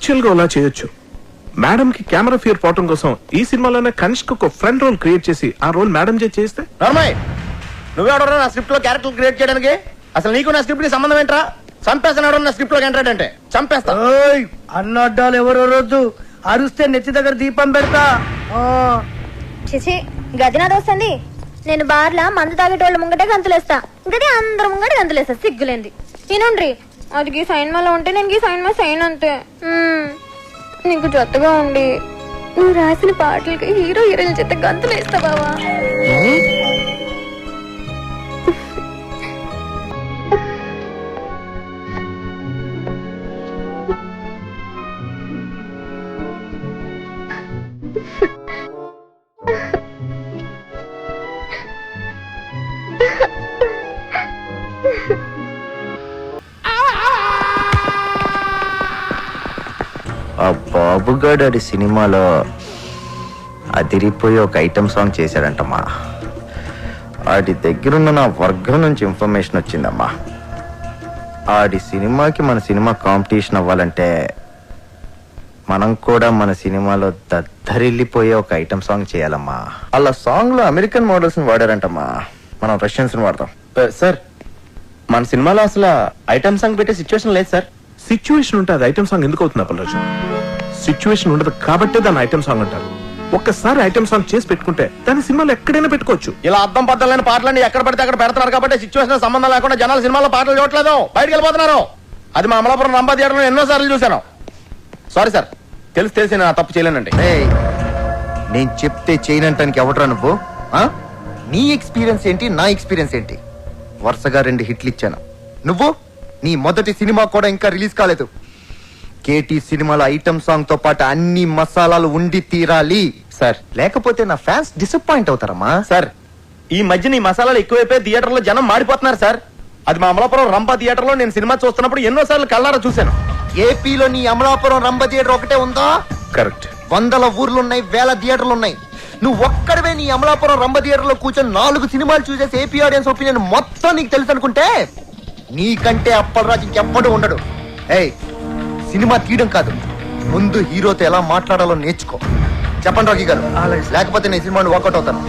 వర్చువల్గా అలా చేయొచ్చు. మేడం కి కెమెరా ఫియర్ పోవటం కోసం ఈ సినిమాలోనే కనిష్క ఒక ఫ్రెండ్ రోల్ క్రియేట్ చేసి ఆ రోల్ మేడం చే చేస్తే? నార్మల్ నువ్వెవడరా నా స్క్రిప్ట్లో క్యారెక్టర్ క్రియేట్ చేయడానికి? అసలు నీకు నా స్క్రిప్ట్కి సంబంధం ఏంట్రా? చంపేస్తాను నా స్క్రిప్ట్లోకి ఎంటర్ అంటే చంపేస్తా. ఓయ్ అన్నడ్డాలు ఎవరు రొద్దు అరుస్తే నెత్తి దగ్గర దీపం పెడతా. ఆ. చిచి గదినా దోస్తుంది నేను బార్లా మందు తాగేటోళ్ళ ముంగటే గంతులేస్తా. గది అందరు ముంగట గంతులేస్తా. సిగ్గులేంది. తినుండ్రి. అది గీ సైన్ మాలో ఉంటే నేను గీ సైన్ మా సైన్ అంతే. నీకు జొత్తగా ఉండి. నువ్వు రాసిన పాటలకి హీరో హీరోయిన్ చేత గంతులేస్తా బావా ఆ బాబుగాడు ఆడి సినిమాలో అదిరిపోయి ఒక ఐటమ్ సాంగ్ చేశాడంటమ్మా. ఆడి దగ్గరున్న నా వర్గం నుంచి ఇన్ఫర్మేషన్ వచ్చిందమ్మా. ఆడి సినిమాకి మన సినిమా కాంపిటీషన్ అవ్వాలంటే మనం కూడా మన సినిమాలో దద్దరిల్లిపోయే ఒక ఐటమ్ సాంగ్ చేయాలమ్మా. అలా సాంగ్లో అమెరికన్ మోడల్స్ని వాడారంటమ్మా. మనం రష్యన్స్ని వాడతాం. సార్ మన సినిమాలో అసలు ఐటమ్ సాంగ్ పెట్టే సిచ్యువేషన్ లేదు సార్. సిచ్యువేషన్ ఉంటే అది ఐటమ్ సాంగ్ ఎందుకు అవుతుంది అప్పలరాజు? సిచ్యువేషన్ ఉండదు కాబట్టే దాన్ని ఐటమ్ సాంగ్ అంటారు. ఒక్కసారి ఐటమ్ సాంగ్ చేసి పెట్టుకుంటే దాని సినిమాలో ఎక్కడైనా పెట్టుకోవచ్చు. ఇలా అర్థం పద్దలేని పాటలన్నీ ఎక్కడ పడితే అక్కడ పెడతారు కాబట్టి సిచ్యువేషన్ సంబంధం లేకుండా జనాలు సినిమాలో పాటలు చూడట్లేదు. బయటకు వెళ్ళిపోతున్నారు. అది మా అమలాపురం రంభా థియేటర్లో ఎన్నో సార్లు చూశాను. సారీ సార్ తెలిసి తెలిసి నేను ఆ తప్పు చేయలేనండి. ఏయ్, నేను చెప్తే చేయనంటానికి ఎవడరా నువ్వు? ఆ? నీ ఎక్స్పీరియన్స్ ఏంటి నా ఎక్స్పీరియన్స్ ఏంటి? వరుసగా రెండు హిట్లు ఇచ్చాను. నువ్వు? నీ మొదటి సినిమా కూడా ఇంకా రిలీజ్ కాలేదు. కేటీ సినిమాలో ఐటమ్ సాంగ్తో పాటు అన్ని మసాలాలు ఉండి తీరాలి. సార్. లేకపోతే నా ఫ్యాన్స్ డిసప్పాయింట్ అవుతారమ్మా. సార్ ఈ మధ్యన ఈ మసాలాలు ఎక్కువైపోయి థియేటర్లో జనం మాడిపోతున్నారు సార్. అది మా అమలాపురం రంపా థియేటర్లో నేను సినిమా చూస్తున్నప్పుడు ఎన్నో సార్లు కళ్ళారా చూశాను. ఏపీలో నీ అమలాపురం రంభ థియేటర్ ఒకటే ఉందా? కరెక్ట్. వందల ఊర్లు ఉన్నాయి వేల థియేటర్లు ఉన్నాయి నువ్వు ఒక్కడవే నీ అమలాపురం రంభ థియేటర్లో కూర్చొని నాలుగు సినిమాలు చూసేసి ఏపీ ఆడియన్స్ ఒపీనియన్ మొత్తం నీకు తెలుసు అనుకుంటే నీకంటే అప్పలరాజు ఇంకెవ్వడు ఉండడు. ఏయ్ సినిమా తీయడం కాదు. ముందు హీరోతో ఎలా మాట్లాడాలో నేర్చుకో. చెప్పండి రాకి గారు. లేకపోతే నేను సినిమాని వాకౌట్ అవుతాను.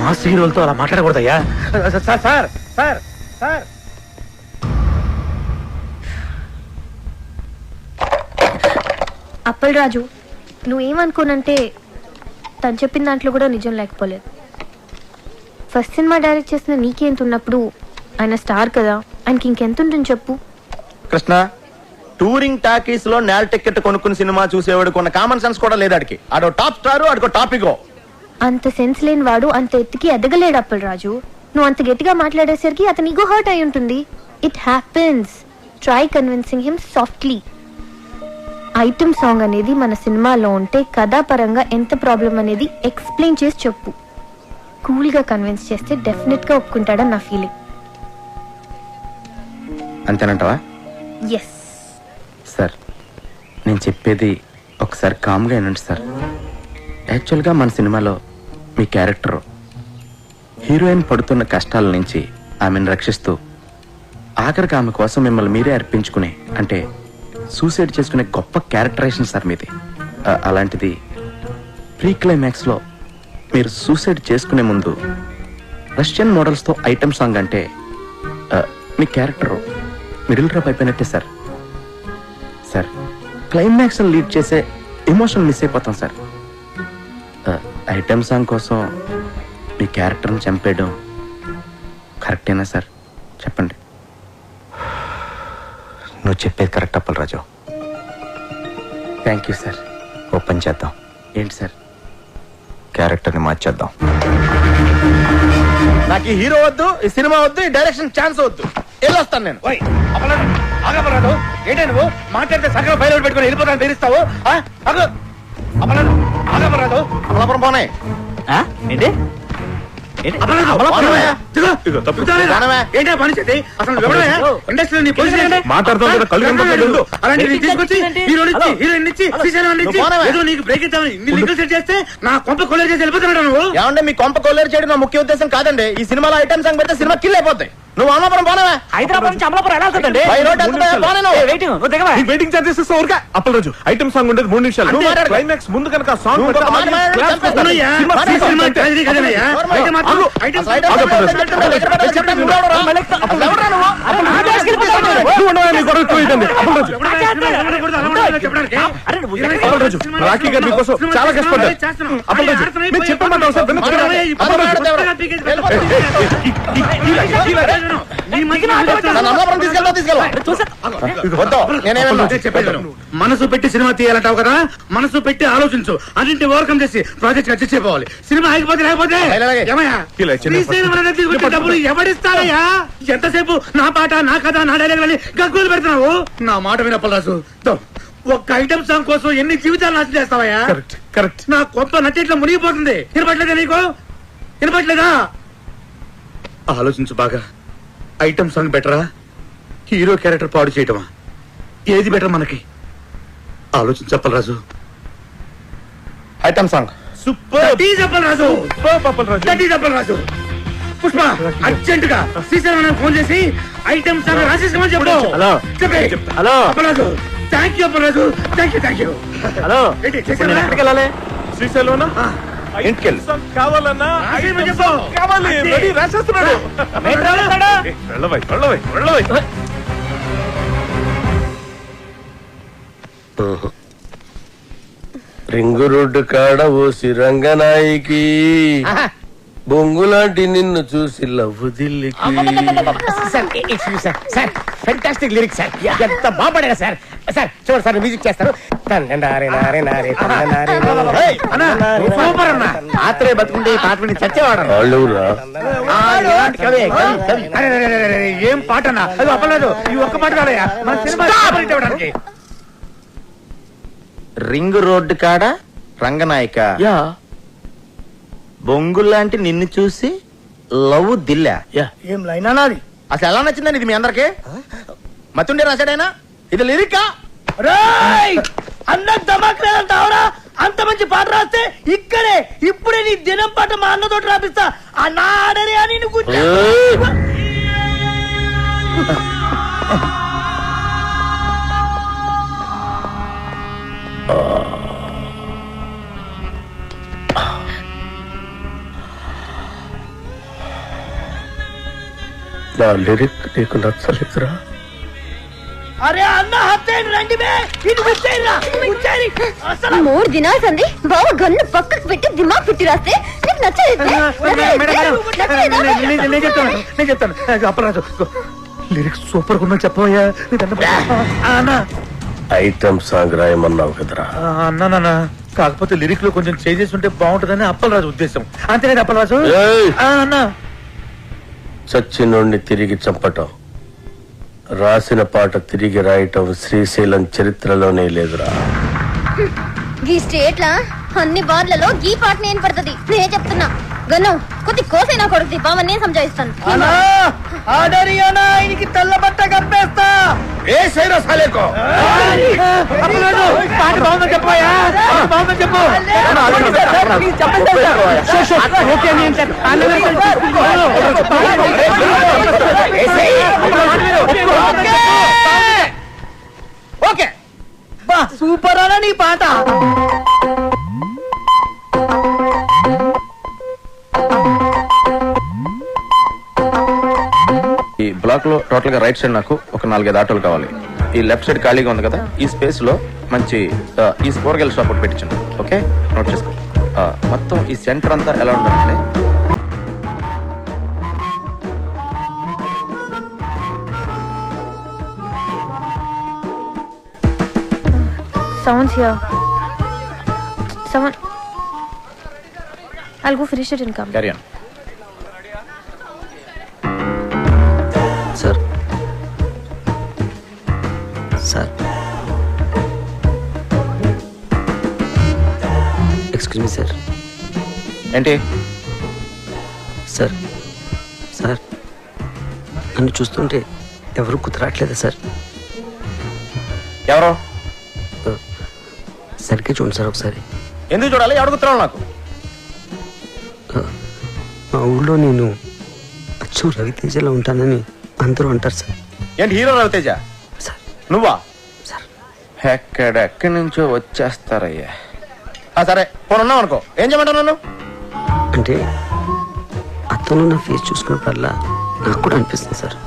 మాస్ హీరోలతో అలా మాట్లాడకూడదయ్యా? Sir sir sir sir Appal Raju నువ్వేమనుకోనంటే తను చెప్పిన దాంట్లో కూడా నిజం లేకపోలేదు. ఫస్ట్ సినిమా డైరెక్ట్ చేసిన నీకేంత ఉన్నప్పుడు ఆయన స్టార్ కదా. ఆయనకి ఇంకెంత ఉంటుంది చెప్పు. కృష్ణ టూరింగ్ టాకీస్లో నేల టికెట్ కొనుక్కుని సినిమా చూసేవాడు కొన్న కామన్ సెన్స్ కూడా లేదు ఆడికి. ఆడో టాప్ స్టార్ ఆడికో టాపిక్. అంత సెన్స్ లేని వాడు అంత ఎత్తుకి ఎదగలేడు అప్పల్ రాజు. నువ్వు అంత గట్టిగా మాట్లాడేసరికి అతని ఈగో హర్ట్ అయి ఉంటుంది. It happens try convincing him softly item song అనేది మన సినిమాలో ఉంటే కథాపరంగా ఎంత ప్రాబ్లం అనేది ఎక్స్ప్లెయిన్ చేసి చెప్పు. కూల్గా కన్విన్స్ చేస్తే డెఫినెట్గా ఒప్పుకుంటాడని నా ఫీలింగ్ అంతేనంటావా? ఎస్ సార్ నేను చెప్పేది ఒకసారి కామ్గా వినండి సార్. యాక్చువల్గా మన సినిమాలో మీ క్యారెక్టర్ హీరోయిన్ పడుతున్న కష్టాల నుంచి ఆమెను రక్షిస్తూ ఆఖరికి ఆమె కోసం మిమ్మల్ని మీరే అర్పించుకునే అంటే సూసైడ్ చేసుకునే గొప్ప క్యారెక్టరేషన్ సార్ మీది. అలాంటిది ప్రీ క్లైమాక్స్లో మీరు సూసైడ్ చేసుకునే ముందు రష్యన్ మోడల్స్తో ఐటమ్ సాంగ్ అంటే మీ క్యారెక్టర్ మిడిల్ డ్రాప్ అయిపోయినట్టే సార్ సార్ క్లైమాక్స్ లీడ్ చేసే ఎమోషన్ మిస్ అయిపోతాం సార్ ఐటమ్ సాంగ్ కోసం మీ క్యారెక్టర్ని చంపేయడం కరెక్టేనా సార్ చెప్పండి. నువ్వు చెప్పేది correct Appalaraju thank you sir open చేద్దాం. ఏంటి సార్ క్యారెక్టర్ని మార్చేద్దాం. నాకు ఈ హీరో వద్దు ఈ సినిమా వద్దు ఈ డైరెక్షన్ ఛాన్స్ వద్దు. వెళ్ళొస్తాను నేను. ఆగబరాదు ఏంటి నువ్వు? మాట్లాడితే సగం బయలు పెట్టుకుని వెళ్ళిపోతాను ఆగబరాదు అమలాపురం పోనే. ఏంటి? ఏంటి? అమలాపురం పని చేతి? అసలు ఎవడయ్యా? ఇండస్ట్రీలో నీ పొజిషన్ ఏంటి? మీ కొంప కొల్లేరు చేయడం నా ముఖ్య ఉద్దేశం కాదండి. ఈ సినిమాలో ఐటమ్ సాంగ్ పెడితే సినిమా కిల్ అయిపోతాయి నువ్వు అమలాపురం పోనవే. హైదరాబాద్ నుంచి అమలాపురం ఎలా వెళ్తుందండి బై రోడ్. వెయిటింగ్ నువ్వు దిగవా? ఈ వెయిటింగ్ చార్జెస్ ఇస్తే ఊరికే అప్పలరాజు ఐటమ్ సాంగ్ ఉండేది మూడు నిమిషాలు. క్లైమాక్స్ ముందు కనుక సాంగ్ రాఖీ గారు మీకోసం చాలా కష్టపడ్డారు. అప్పలరాజు మీరు చెప్పమంటారు ఒకసారి మనసు పెట్టి సినిమా తీయాలంటావు కదా? మనసు పెట్టి ఆలోచించు. అన్నింటి ఓవర్కమ్ చేసి ప్రాజెక్ట్ ఖర్చు అయిపోవాలి. సినిమా ఆగిపోతే లేకపోతే? డబ్బులు ఎవడిస్తారయ్యా? ఎంతసేపు నా పాట నా కథ నా డైలాగ్ అని గగ్గులు పెడుతున్నావు? నా మాట వినప్పలాసు ఒక్క ఐటమ్ సాంగ్ కోసం ఎన్ని జీవితాలు నాశనం చేస్తావయ్యా? Correct correct. నా కొంప నట్టిట్లో మునిగిపోతుంది. వినపట్లేదా నీకు? వినపట్లేదా? ఆలోచించు బాగా. ఐటమ్ సాంగ్ బెటరా? హీరో క్యారెక్టర్ పాడు చేయటమా? ఏది బెటర్ మనకి? ఆలోచించప్పల్ Raju. Item song. Super. Cheppal Raju. Cheppal Raju. Pushpa అర్జెంట్గా శ్రీశైలం ఫోన్ చేసి ఐటమ్ సాంగ్ రాసేసుకోమని చెప్పు. హలో. చెప్పే. Hello. Appalaraju thank you Appalaraju thank you thank you hello. Srisailam కావాలన్నా. కావాలి. రెడీ రాసేస్తున్నాడు. వెళ్ళవై వెళ్ళవై వెళ్ళవై. రింగు రోడ్డు కాడ ఓసి రంగనాయికి. బొంగులాంటి నిన్ను చూసి love దిల్లికి. Sir excuse sir sir fantastic lyrics sir. ఎంత బాగుపడారు సార్. సార్ చూడండి సార్ మ్యూజిక్ చేస్తారు తన్నే నారే నారే నారే తన్నే నారే నారే. ఏయ్, అన్నా, సూపర్ అన్న. ఆత్రే బతుకుంటే ఈ పాట విని చచ్చేవాడు ఏం పాట అన్న? అది అప్పలేదు ఈ ఒక్క పాట మన సినిమా. రింగ్ రోడ్డు కాడ? రంగనాయక. యా. బొంగులాంటి నిన్ను చూసి లవ్ దిల్లా. యా. ఏం లైన్ అన్నది అసలు ఎలా నచ్చిందండి ఇది మీ అందరికి? మతుండే రాశాడైనా? ఇది లిరికా? రేయ్! అన్న లేదంటావురా అంత మంచి పాట రాస్తే ఇక్కడే ఇప్పుడే నీ దినం పాట మా అన్నతోటి రాపిస్తా. ఆ నా ఆడరే అని నువ్వు! నా లిరిక్ నీకు నచ్చలేదురా. అరే అన్న హత్యని రండి బే. ఇది వచ్చేయరా. వచ్చేయరి అసలు మూడు దినాలు సంది బావ గన్ను పక్కకు పెట్టి దిమాగ్ పెట్టి రాస్తే నీకు నచ్చలేదు నేను చెప్తాను నేను చెప్తాను. అప్పరాజు లిరిక్స్ సూపర్గా ఉన్నా చెప్పవయ్యా. అన్న. ఐటమ్ సాంగ్ రాయమన్నావు కదరా నాన్న కాకపోతే లిరిక్లో కొంచెం చేంజెస్ ఉంటే బాగుంటుందని అప్పలరాజు ఉద్దేశం. అంతేనా అప్పలరాజు? అన్న. చచ్చినోడిని తిరిగి చంపటం. రాసిన పాట తిరిగి రాయటం శ్రీశైలం చరిత్రలోనే లేదురా. ఈ స్టేట్ లా అన్ని బార్లలో గీ పాట నేను పడుతుంది. నేనే చెప్తున్నా. గన్ను కొద్ది కోసైనా కొడుకుది బావ నేను సంజాయిస్తాను. ఆయనకి తెల్ల బట్ట కప్పేస్తా. ఏ సైరో సాలేకో? పాట బాగుందని చెప్పు. ఓకే. సూపర్ అన్న నీ పాట. బ్లాక్లో టోటల్గా రైట్ సైడ్ నాకు ఒక నాలుగైదు ఆటోలు కావాలి ఈ లెఫ్ట్ సైడ్ ఖాళీగా ఉంది కదా ఈ స్పేస్లో మంచి ఈ కూరగాయల షాప్ ఒకటి పెట్టించండి ఓకే నోట్ చేసుకో మొత్తం ఈ సెంటర్ అంతా ఎలా ఉండాలంటే Someone's here. Someone. I'll go finish it and come. Carry on sir excuse me sir ఏంటి? సార్ సార్ నన్ను చూస్తుంటే ఎవరు కుదరట్లేదా సార్ ఎవరు? సరిగ్గా చూడండి సార్ ఒకసారి. ఎందుకు చూడాలి? అడుగుతున్నావు నాకు? మా ఊళ్ళో నేను అచ్చు రవితేజలో ఉంటానని అందరూ అంటారు సార్ ఏంటి హీరో రవితేజ? సార్ నువ్వా? సార్ ఎక్కడెక్కడి నుంచో వచ్చేస్తారయ్యా. సరే. పోనున్నాం అనుకో. ఏం చేయమంటావు నన్ను? అంటే అతను నా ఫేస్ చూసుకున్నప్పుడల్లా నాకు కూడా అనిపిస్తుంది సార్.